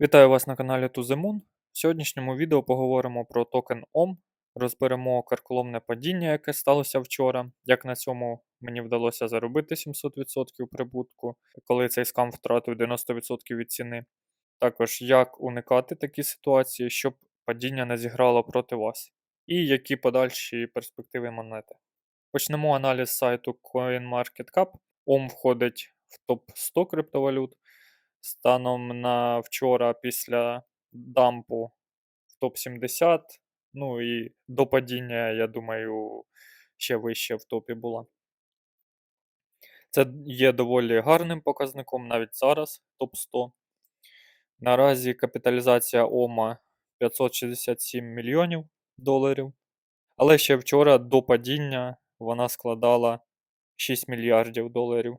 Вітаю вас на каналі To The. В сьогоднішньому відео поговоримо про токен OM, розберемо карколомне падіння, яке сталося вчора, як на цьому мені вдалося заробити 700% прибутку, коли цей скам втратив 90% від ціни. Також як уникати такі ситуації, щоб падіння не зіграло проти вас, і які подальші перспективи монети. Почнемо аналіз сайту CoinMarketCap. OM входить в топ 100 криптовалют. Станом на вчора після дампу в топ-70. Ну і до падіння, я думаю, ще вище в топі була. Це є доволі гарним показником навіть зараз, топ-100. Наразі капіталізація ОМА 567 мільйонів доларів. Але ще вчора до падіння вона складала 6 мільярдів доларів.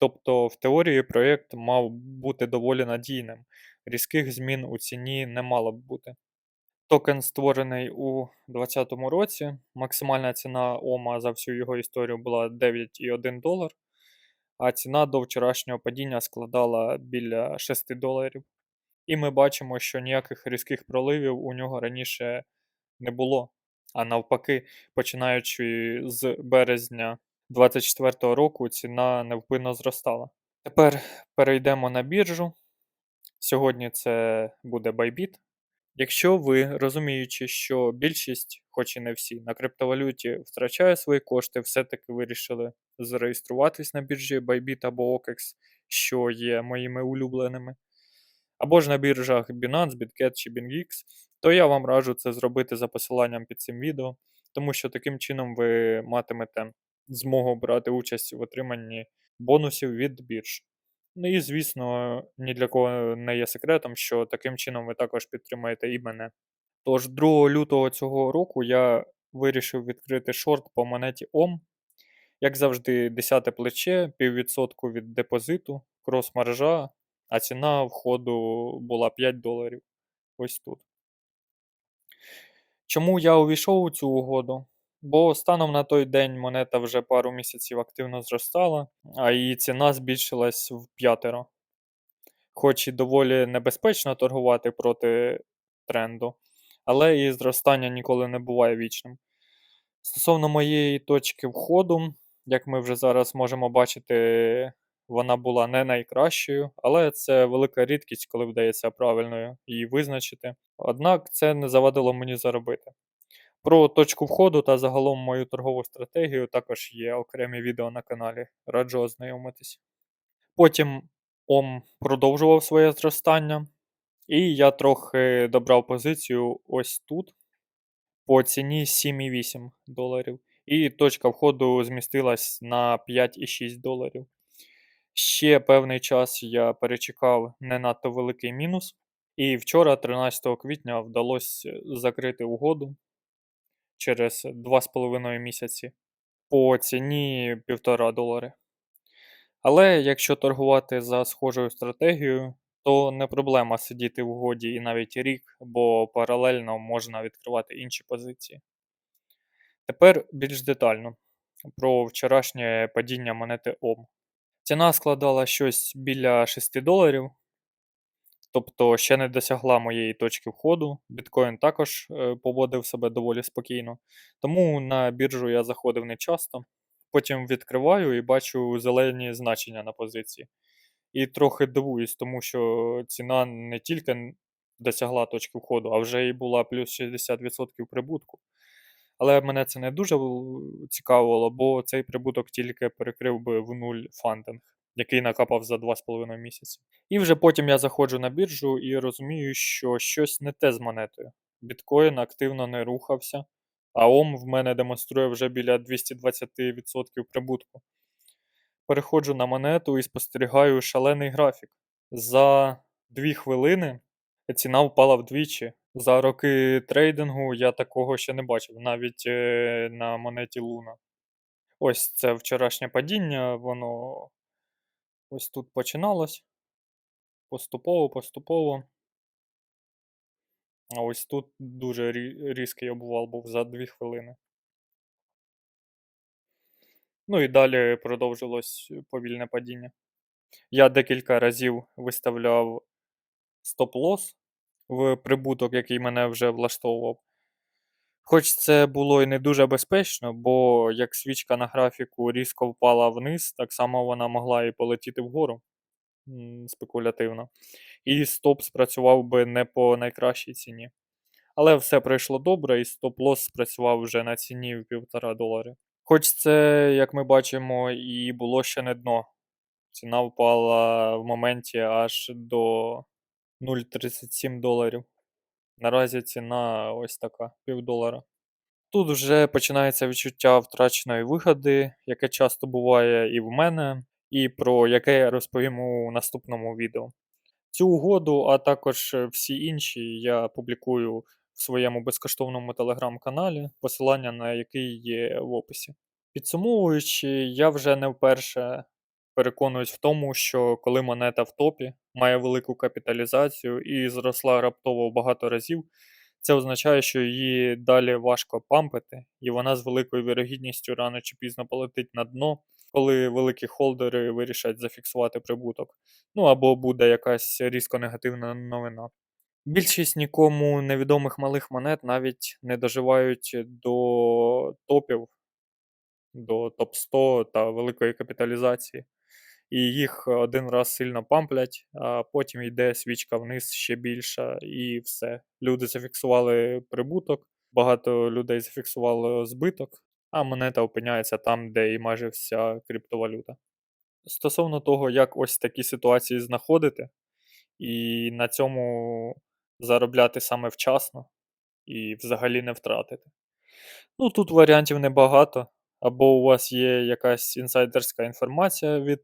Тобто, в теорії проєкт мав бути доволі надійним, різких змін у ціні не мало б бути. Токен створений у 2020 році. Максимальна ціна ОМА за всю його історію була 9,1 долар, а ціна до вчорашнього падіння складала біля 6 доларів. І ми бачимо, що ніяких різких проливів у нього раніше не було. А навпаки, починаючи з березня 2024 року, ціна невпинно зростала. Тепер перейдемо на біржу. Сьогодні це буде Bybit. Якщо ви, розуміючи, що більшість, хоч і не всі, на криптовалюті втрачає свої кошти, все-таки вирішили зареєструватись на біржі Bybit або OKEX, що є моїми улюбленими, або ж на біржах Binance, BitGet чи BingX, то я вам раджу це зробити за посиланням під цим відео, тому що таким чином ви матимете змогу брати участь в отриманні бонусів від бірж. Ну і, звісно, ні для кого не є секретом, що таким чином ви також підтримаєте і мене. Тож 2 лютого цього року я вирішив відкрити шорт по монеті OM. Як завжди, 10 плече, піввідсотку від депозиту, крос-маржа, а ціна входу була 5 доларів. Ось тут. Чому я увійшов у цю угоду? Бо станом на той день монета вже пару місяців активно зростала, а її ціна збільшилась в п'ятеро. Хоч і доволі небезпечно торгувати проти тренду, але і зростання ніколи не буває вічним. Стосовно моєї точки входу, як ми вже зараз можемо бачити, вона була не найкращою, але це велика рідкість, коли вдається правильно її визначити. Однак це не завадило мені заробити. Про точку входу та загалом мою торгову стратегію також є окремі відео на каналі. Раджу ознайомитись. Потім ОМ продовжував своє зростання, і я трохи добрав позицію ось тут по ціні 7,8 доларів. І точка входу змістилась на 5,6 доларів. Ще певний час я перечекав не надто великий мінус, і вчора, 13 квітня, вдалося закрити угоду через 2,5 місяці по ціні 1,5 долари. Але якщо торгувати за схожою стратегією, то не проблема сидіти в угоді і навіть рік, бо паралельно можна відкривати інші позиції. Тепер більш детально про вчорашнє падіння монети ОМ. Ціна складала щось біля 6 доларів, тобто ще не досягла моєї точки входу. Біткоін також е, поводив себе доволі спокійно. Тому на біржу я заходив не часто. Потім відкриваю і бачу зелені значення на позиції. І трохи дивуюсь, тому що ціна не тільки досягла точки входу, а вже і була плюс 60% прибутку. Але мене це не дуже цікавило, бо цей прибуток тільки перекрив би в нуль фандинг, який накапав за 2,5 місяці. І вже потім я заходжу на біржу і розумію, що щось не те з монетою. Біткоін активно не рухався, а ОМ в мене демонструє вже біля 220% прибутку. Переходжу на монету і спостерігаю шалений графік. За 2 хвилини ціна впала вдвічі. За роки трейдингу я такого ще не бачив, навіть е, на монеті Луна. Ось це вчорашнє падіння, воно ось тут починалось. Поступово, поступово. А ось тут дуже різкий обвал був за 2 хвилини. Ну і далі продовжилось повільне падіння. Я декілька разів виставляв стоп-лосс в прибуток, який мене вже влаштовував. Хоч це було і не дуже безпечно, бо як свічка на графіку різко впала вниз, так само вона могла і полетіти вгору спекулятивно. І стоп спрацював би не по найкращій ціні. Але все пройшло добре, і стоп-лосс спрацював вже на ціні в 1,5 долари. Хоч це, як ми бачимо, і було ще не дно. Ціна впала в моменті аж до 0,37 доларів. Наразі ціна ось така, півдолара. Тут вже починається відчуття втраченої вигоди, яке часто буває і в мене, і про яке я розповім у наступному відео. Цю угоду, а також всі інші я публікую в своєму безкоштовному телеграм-каналі, посилання на який є в описі. Підсумовуючи, я вже не вперше переконуюсь в тому, що коли монета в топі, має велику капіталізацію і зросла раптово багато разів, це означає, що її далі важко пампити, і вона з великою вірогідністю рано чи пізно полетить на дно, коли великі холдери вирішать зафіксувати прибуток. Ну або буде якась різко негативна новина. Більшість нікому невідомих малих монет навіть не доживають до топів, до топ-100 та великої капіталізації. І їх один раз сильно памплять, а потім йде свічка вниз ще більша, і все. Люди зафіксували прибуток, багато людей зафіксувало збиток, а монета опиняється там, де і майже вся криптовалюта. Стосовно того, як ось такі ситуації знаходити, і на цьому заробляти саме вчасно і взагалі не втратити. Ну, тут варіантів небагато. Або у вас є якась інсайдерська інформація від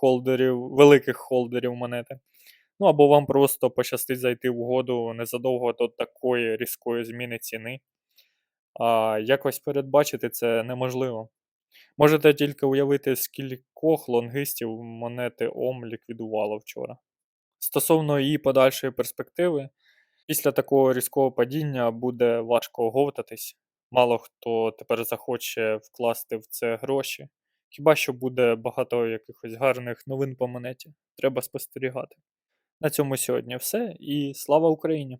холдерів, великих холдерів монети. Ну, або вам просто пощастить зайти в угоду незадовго до такої різкої зміни ціни. А якось передбачити це неможливо. Можете тільки уявити, скількох лонгистів монети ОМ ліквідувало вчора. Стосовно її подальшої перспективи, після такого різкого падіння буде важко оговтатись. Мало хто тепер захоче вкласти в це гроші. Хіба що буде багато якихось гарних новин по монеті. Треба спостерігати. На цьому сьогодні все і слава Україні!